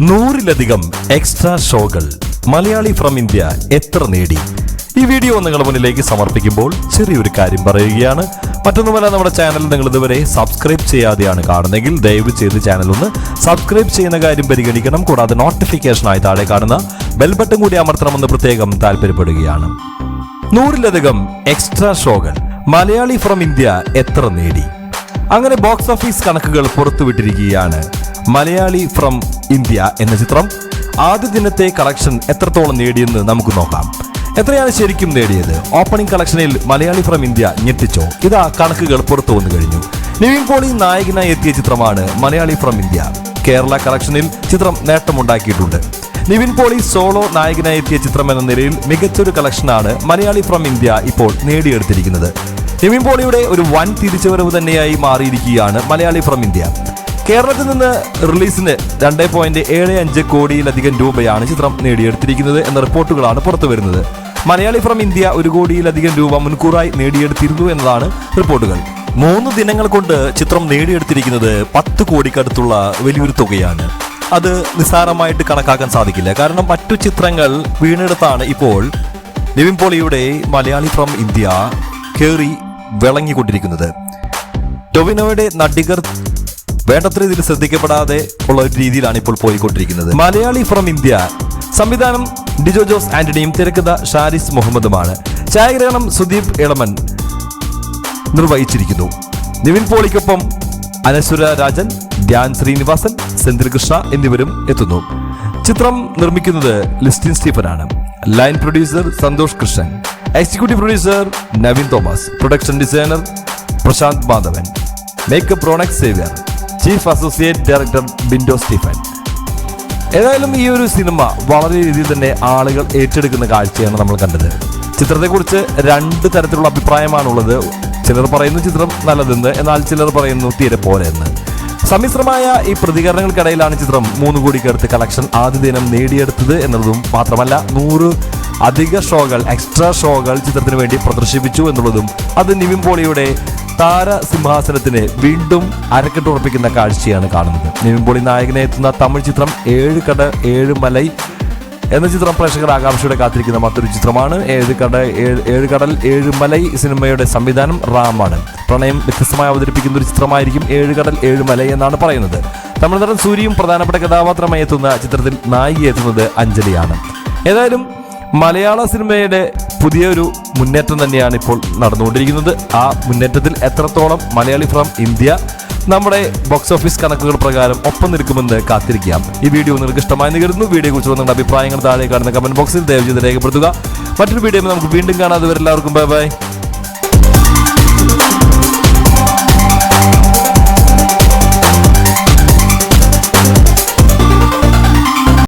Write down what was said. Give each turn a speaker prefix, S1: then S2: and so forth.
S1: നൂറിലധികം എക്സ്ട്രാ ഷോകൾ Malayali from India എത്ര നേടി? ഈ വീഡിയോ നിങ്ങളുടെ മുന്നിലേക്ക് സമർപ്പിക്കുമ്പോൾ ചെറിയൊരു കാര്യം പറയുകയാണ്. മറ്റൊന്നുമല്ല നമ്മുടെ ചാനൽ നിങ്ങൾ ഇതുവരെ സബ്സ്ക്രൈബ് ചെയ്യാതെയാണ് കാണുന്നതെങ്കിൽ ദയവ് ചെയ്ത് ചാനൽ ഒന്ന് സബ്സ്ക്രൈബ് ചെയ്യുന്ന കാര്യം പരിഗണിക്കണം. കൂടാതെ നോട്ടിഫിക്കേഷനായി താഴെ കാണുന്ന ബെൽ ബട്ടൺ കൂടി അമർത്തണമെന്ന് പ്രത്യേകം താല്പര്യപ്പെടുകയാണ്. നൂറിലധികം എക്സ്ട്രാ ഷോകൾ മലയാളി ഫ്രം ഇന്ത്യ എത്ര നേടി? അങ്ങനെ ബോക്സ് ഓഫീസ് കണക്കുകൾ പുറത്തുവിട്ടിരിക്കുകയാണ്. മലയാളി ഫ്രം ഇന്ത്യ എന്ന ചിത്രം. ആദ്യ ദിനത്തെ കളക്ഷൻ എത്രത്തോളം നേടിയെന്ന് നമുക്ക് നോക്കാം. എത്രയാണ് ശരിക്കും നേടിയത്? ഓപ്പണിംഗ് കളക്ഷനിൽ മലയാളി ഫ്രം ഇന്ത്യ ഞെട്ടിച്ചോ? ഇതാ കണക്കുകൾ പുറത്തു വന്നു കഴിഞ്ഞു. നിവിൻ പോളി നായകനായി എത്തിയ ചിത്രമാണ് മലയാളി ഫ്രം ഇന്ത്യ. കേരള കളക്ഷനിൽ ചിത്രം നേട്ടമുണ്ടാക്കിയിട്ടുണ്ട്. നിവിൻ പോളി സോളോ നായകനായി എത്തിയ ചിത്രം എന്ന നിലയിൽ മികച്ചൊരു കളക്ഷനാണ് മലയാളി ഫ്രം ഇന്ത്യ ഇപ്പോൾ നേടിയെടുത്തിരിക്കുന്നത്. നിവിൻ പോളിയുടെ ഒരു വൻ തിരിച്ചുവരവ് തന്നെയായി മാറിയിരിക്കുകയാണ് മലയാളി ഫ്രം ഇന്ത്യ. കേരളത്തിൽ നിന്ന് റിലീസിന് രണ്ട് പോയിന്റ് ഏഴ് അഞ്ച് കോടിയിലധികം രൂപയാണ് ചിത്രം നേടിയെടുത്തിരിക്കുന്നത് എന്ന റിപ്പോർട്ടുകളാണ് പുറത്തു വരുന്നത്. മലയാളി ഫ്രം ഇന്ത്യ ഒരു കോടിയിലധികം രൂപ മുൻകൂറായി നേടിയെടുത്തിരുന്നു എന്നതാണ് റിപ്പോർട്ടുകൾ. മൂന്ന് ദിനങ്ങൾ കൊണ്ട് ചിത്രം നേടിയെടുത്തിരിക്കുന്നത് പത്ത് കോടിക്കടുത്തുള്ള വലിയൊരു തുകയാണ്. അത് നിസ്സാരമായിട്ട് കണക്കാക്കാൻ സാധിക്കില്ല. കാരണം മറ്റു ചിത്രങ്ങൾ വീണെടുത്താണ് ഇപ്പോൾ നിവിൻ പോളിയുടെ മലയാളി ഫ്രം ഇന്ത്യ കയറി വിളങ്ങിക്കൊണ്ടിരിക്കുന്നത്. ടൊവിനോയുടെ നടികർ വേണ്ടത്ര രീതിയിൽ ശ്രദ്ധിക്കപ്പെടാതെ ഉള്ള ഒരു രീതിയിലാണ് ഇപ്പോൾ പോയിക്കൊണ്ടിരിക്കുന്നത്. മലയാളി ഫ്രം ഇന്ത്യ സംവിധാനം ഡിജോ ജോസ് ആന്റണിയും തിരക്കഥ ഷാരിസ് മുഹമ്മദുമാണ്. ഛായാഗ്രഹണം സുദീപ് ഇളമൻ നിർവഹിച്ചിരിക്കുന്നു. നിവിൻ പോളിക്കൊപ്പം അനശ്വര രാജൻ ധ്യാൻ ശ്രീനിവാസൻ സെന്തിൽകൃഷ്ണ എന്നിവരും എത്തുന്നു. ചിത്രം നിർമ്മിക്കുന്നത് Listin സ്റ്റീഫനാണ്. Line producer Santhosh Krishnan. Executive producer Naveen Thomas production designer Prashanth Madhavan makeup Ronex Xavier chief associate director Bindo Stephen ഏതായാലും ഈ ഒരു സിനിമ വളരെ രീതിയിൽ തന്നെ ആളുകൾ ഏറ്റെടുക്കുന്ന കാഴ്ചയാണ് നമ്മൾ കണ്ടത്. ചിത്രത്തെക്കുറിച്ച് രണ്ട് തരത്തിലുള്ള അഭിപ്രായമാണുള്ളത്. ചിലർ പറയുന്നു ചിത്രം നല്ലതെന്ന് എന്നാൽ ചിലർ പറയുന്നു തീരെ പോലെ എന്ന് സമ്മിശ്രമായ ഈ പ്രതികരണങ്ങൾക്കിടയിലാണ് ചിത്രം മൂന്ന് കോടിക്കടുത്ത് കളക്ഷൻ ആദ്യ ദിനം നേടിയെടുത്തത് എന്നതും മാത്രമല്ല നൂറ് അധിക ഷോകൾ എക്സ്ട്രാ ഷോകൾ ചിത്രത്തിന് വേണ്ടി പ്രദർശിപ്പിച്ചു എന്നുള്ളതും അത് നിവിൻ പോളിയുടെ താര സിംഹാസനത്തിന് വീണ്ടും അരക്കെട്ടുറപ്പിക്കുന്ന കാഴ്ചയാണ് കാണുന്നത്. നിവിൻ പോളി നായകനെ എത്തുന്ന തമിഴ് ചിത്രം ഏഴ് കട ഏഴ് മലൈ എന്ന ചിത്രം പ്രേക്ഷകർ ആകാംക്ഷയോടെ കാത്തിരിക്കുന്ന മറ്റൊരു ചിത്രമാണ് ഏഴ് കട ഏഴ് കടൽ ഏഴ് മലൈ സിനിമയുടെ സംവിധാനം റാമാണ്. പ്രണയം വ്യത്യസ്തമായി അവതരിപ്പിക്കുന്ന ഒരു ചിത്രമായിരിക്കും ഏഴ് കടൽ ഏഴ് മലൈ എന്നാണ് പറയുന്നത്. തമിഴ്നാടൻ സൂര്യയും പ്രധാനപ്പെട്ട കഥാപാത്രമായി എത്തുന്ന ചിത്രത്തിൽ നായിക എത്തുന്നത് അഞ്ജലിയാണ്. ഏതായാലും മലയാള സിനിമയുടെ പുതിയൊരു മുന്നേറ്റം തന്നെയാണ് ഇപ്പോൾ നടന്നുകൊണ്ടിരിക്കുന്നത്. ആ മുന്നേറ്റത്തിൽ എത്രത്തോളം മലയാളി ഫ്രം ഇന്ത്യ നമ്മുടെ ബോക്സ് ഓഫീസ് കണക്കുകൾ പ്രകാരം ഒപ്പം നിൽക്കുമെന്ന് കാത്തിരിക്കാം. ഈ വീഡിയോ നിങ്ങൾക്ക് ഇഷ്ടമായി കരുതുന്നു. വീഡിയോ കുറിച്ച് നിങ്ങളുടെ അഭിപ്രായങ്ങൾ താഴെ കാണുന്ന കമന്റ് ബോക്സിൽ ദയവ് ചെയ്ത് രേഖപ്പെടുത്തുക. മറ്റൊരു വീഡിയോ നമുക്ക് വീണ്ടും കാണാതെ എല്ലാവർക്കും ബൈ ബൈ